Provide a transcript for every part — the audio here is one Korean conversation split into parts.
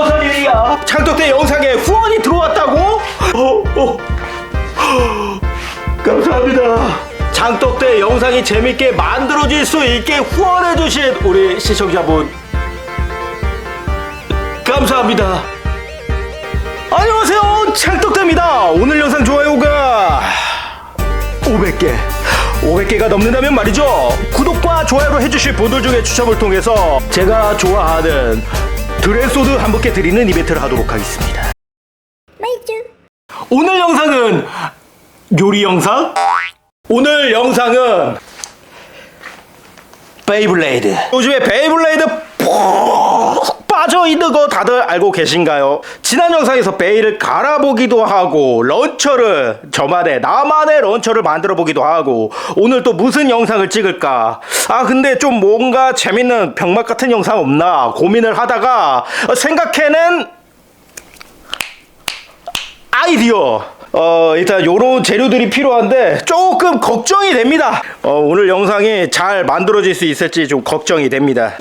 무슨 일이야? 장독대 영상에 후원이 들어왔다고? 어, 어. 감사합니다. 장독대 영상이 재밌게 만들어질 수 있게 후원해주신 우리 시청자분 감사합니다. 안녕하세요, 장독대입니다. 오늘 영상 좋아요가 500개. 500개가 넘는다면 말이죠. 구독과 좋아요로 해주실 분들 중에 추첨을 통해서 제가 좋아하는 드레소드 한 분께 드리는 이벤트를 하도록 하겠습니다. 오늘 영상은 요리 영상? 오늘 영상은 베이블레이드. 요즘에 베이블레이드 있는 거 다들 알고 계신가요? 지난 영상에서 베이를 갈아보기도 하고 런처를 저만의 나만의 런처를 만들어 보기도 하고 오늘 또 무슨 영상을 찍을까? 아 근데 좀 뭔가 재밌는 병맛 같은 영상 없나 고민을 하다가 생각해낸 아이디어. 어, 일단 요런 재료들이 필요한데 조금 걱정이 됩니다. 어, 오늘 영상이 잘 만들어질 수 있을지 좀 걱정이 됩니다.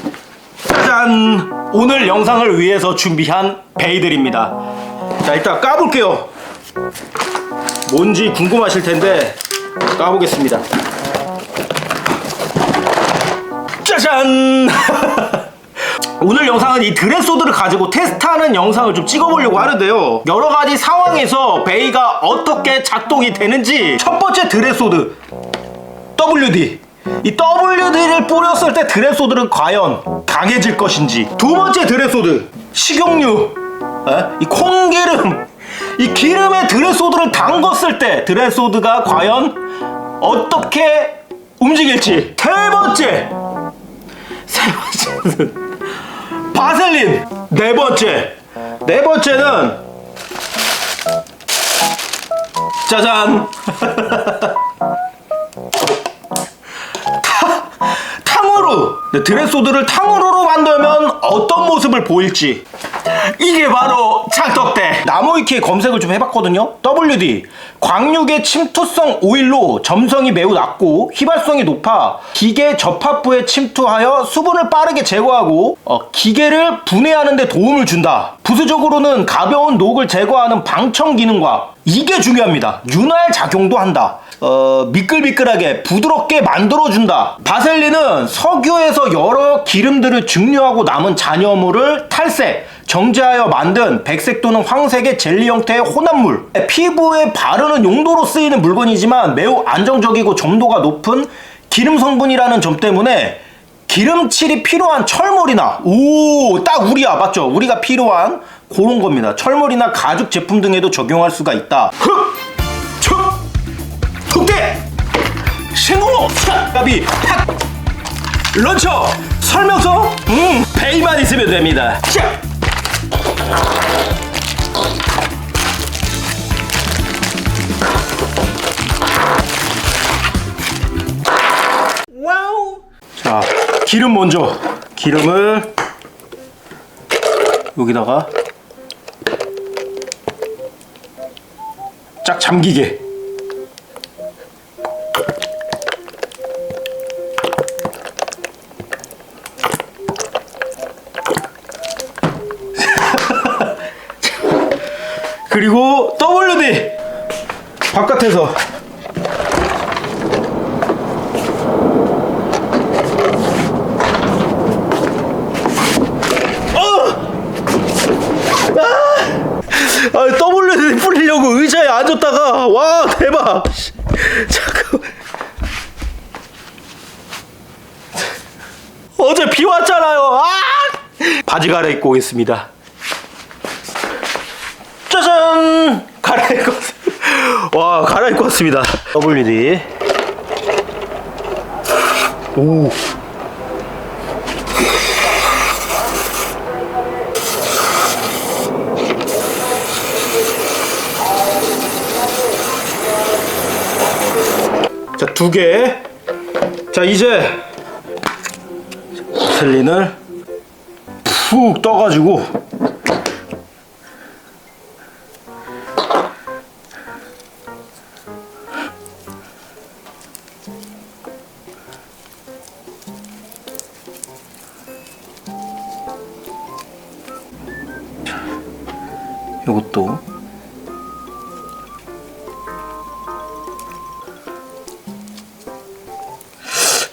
짜잔! 오늘 영상을 위해서 준비한 베이들입니다. 자, 일단 까볼게요. 뭔지 궁금하실 텐데 까보겠습니다. 짜잔! 오늘 영상은 이 드레소드를 가지고 테스트하는 영상을 좀 찍어보려고 하는데요. 여러 가지 상황에서 베이가 어떻게 작동이 되는지 첫 번째 드레소드 WD 이 WD를 뿌렸을 때 드레소드는 과연 강해질 것인지. 두 번째 드레소드 식용유 에? 이 콩기름. 이 기름에 드레소드를 담궜을 때 드레소드가 과연 어떻게 움직일지. 세 번째. 세 번째는 바셀린. 네 번째. 네 번째는 짜잔 네, 드레소드를 탕후루로 만들면 어떤 모습을 보일지. 이게 바로 찰떡대. 나무위키에 검색을 좀 해봤거든요. WD 광육의 침투성 오일로 점성이 매우 낮고 휘발성이 높아 기계 접합부에 침투하여 수분을 빠르게 제거하고 어, 기계를 분해하는 데 도움을 준다. 부수적으로는 가벼운 녹을 제거하는 방청 기능과 이게 중요합니다. 윤활 작용도 한다 어, 미끌미끌하게 부드럽게 만들어준다. 바셀린은 석유에서 여러 기름들을 증류하고 남은 잔여물을 탈색, 정제하여 만든 백색 또는 황색의 젤리 형태의 혼합물. 피부에 바르는 용도로 쓰이는 물건이지만 매우 안정적이고 점도가 높은 기름 성분이라는 점 때문에 기름칠이 필요한 철물이나 오 딱 우리야 맞죠? 우리가 필요한 그런 겁니다. 철물이나 가죽 제품 등에도 적용할 수가 있다. 흑! 척! 독대! 신호! 가비! 팍! 런처! 설명서? 음, 베이만 있으면 됩니다. 자! 와우! 자, 기름 먼저. 기름을 여기다가 쫙 잠기게. 그리고 WD 바깥에서 아, WD 뿌리려고 의자에 앉았다가 와 대박 씨, 잠깐 어제 비 왔잖아요 아 바지 갈아입고 오겠습니다. 짜잔! 갈아입고 왔- 와 갈아입고 왔습니다. WD 오. 자, 두 개. 자, 이제 셀린을 푹 떠가지고 자, 요것도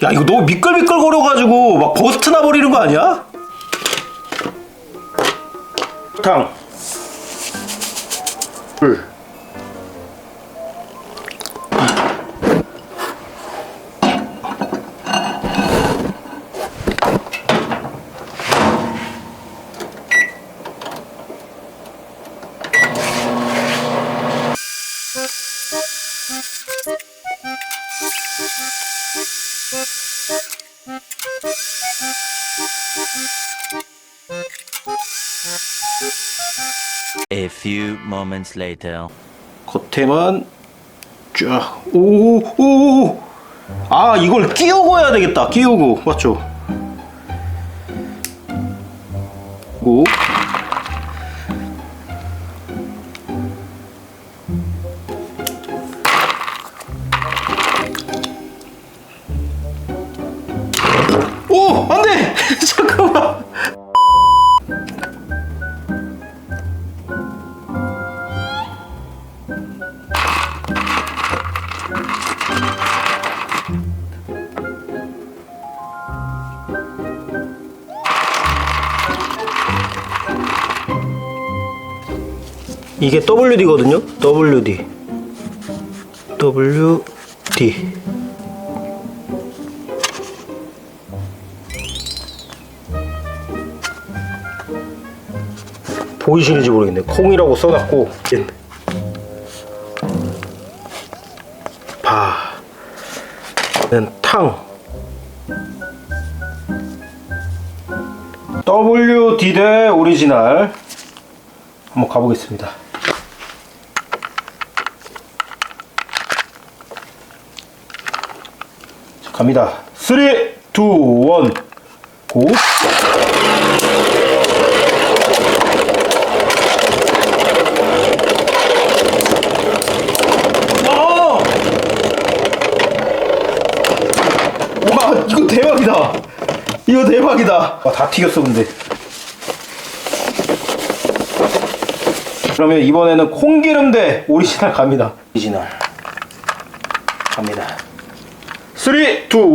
야 이거 너무 미끌미끌 거려가지고 막 버스트 나버리는 거 아니야? 탕 A few moments later. 겉에만 쫙. 오, 오. 아, 이걸 끼우고 해야 되겠다. 끼우고. 맞죠? 오. 오, 이게 WD거든요. WD. WD. 보이시는지 모르겠네. 콩이라고 써놨고. 바. 는 탕. WD 대 오리지널. 한번 가보겠습니다. 갑니다. 3, 2, 1, 고! 아! 와, 이거 대박이다! 이거 대박이다! 와, 다 튀겼어, 근데. 그러면 이번에는 콩기름 대 오리지널 갑니다. 오리지널 갑니다. 3, 2, 1, 고!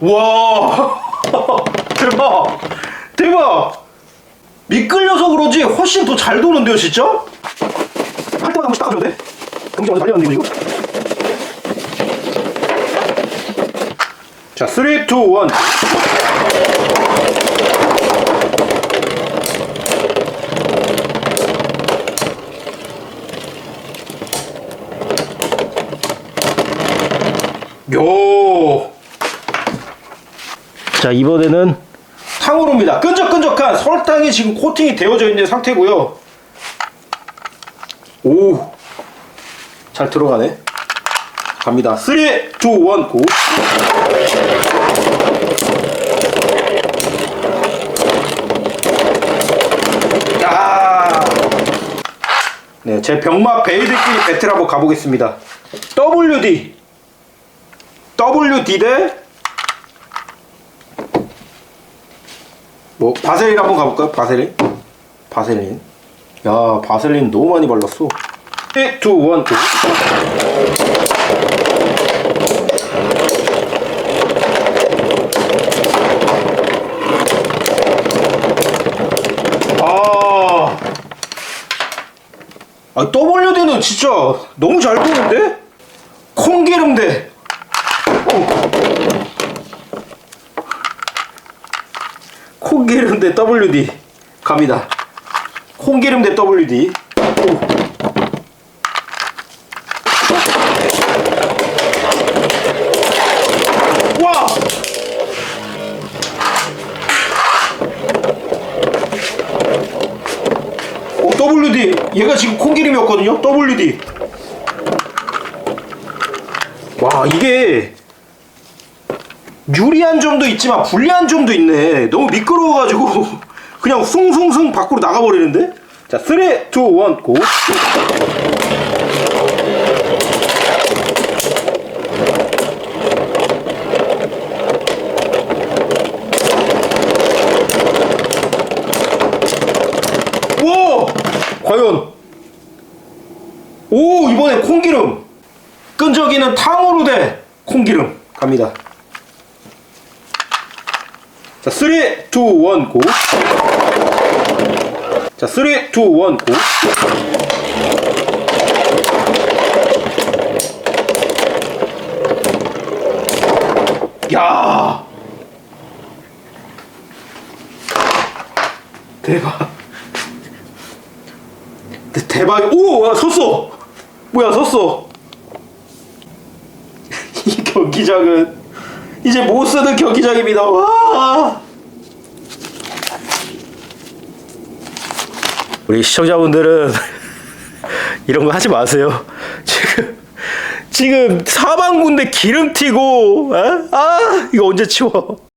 와 대박 대박 미끌려서 그러지 훨씬 더 잘 도는데요 진짜? 할 때마다 한 번씩 닦아줘야 돼. 경기 완전 달렸는데 이거 지금. 자, 3, 2, 1. 요. 자, 이번에는 탕후루입니다. 끈적끈적한 설탕이 지금 코팅이 되어져 있는 상태고요. 오. 잘 들어가네. 갑니다. 3, 2, 1, 고. 야. 네, 제 병맛 베이들끼리 배틀 한번 가보겠습니다. WD. WD 대. 뭐, 바셀린 한번 가볼까요? 바셀린? 바셀린. 야, 바셀린 너무 많이 발랐어. 3, 2, 1, 고. 아. 아, WD는 진짜 너무 잘 도는데? 콩기름 대. 어. 콩기름 대 WD. 갑니다. 콩기름 대 WD. 오. 와! 어, WD. 얘가 지금 콩기름이었거든요? WD. 와, 이게 유리한 점도 있지만 불리한 점도 있네. 너무 미끄러워가지고 그냥 숭숭숭 밖으로 나가버리는데? 자, 3, 2, 1, 고! 와! 과연 오 이번에 콩기름. 끈적이는 탕후루 대 콩기름. 갑니다. 자 3, 2, 1, 고! 자 3, 2, 1, 고! 야! 대박. 대- 대박 오 와, 섰어 뭐야 섰어. 이 경기장은 이제 못 쓰는 경기장입니다. 와! 우리 시청자분들은 이런 거 하지 마세요. 지금 지금 사방군데 기름 튀고 에? 아 이거 언제 치워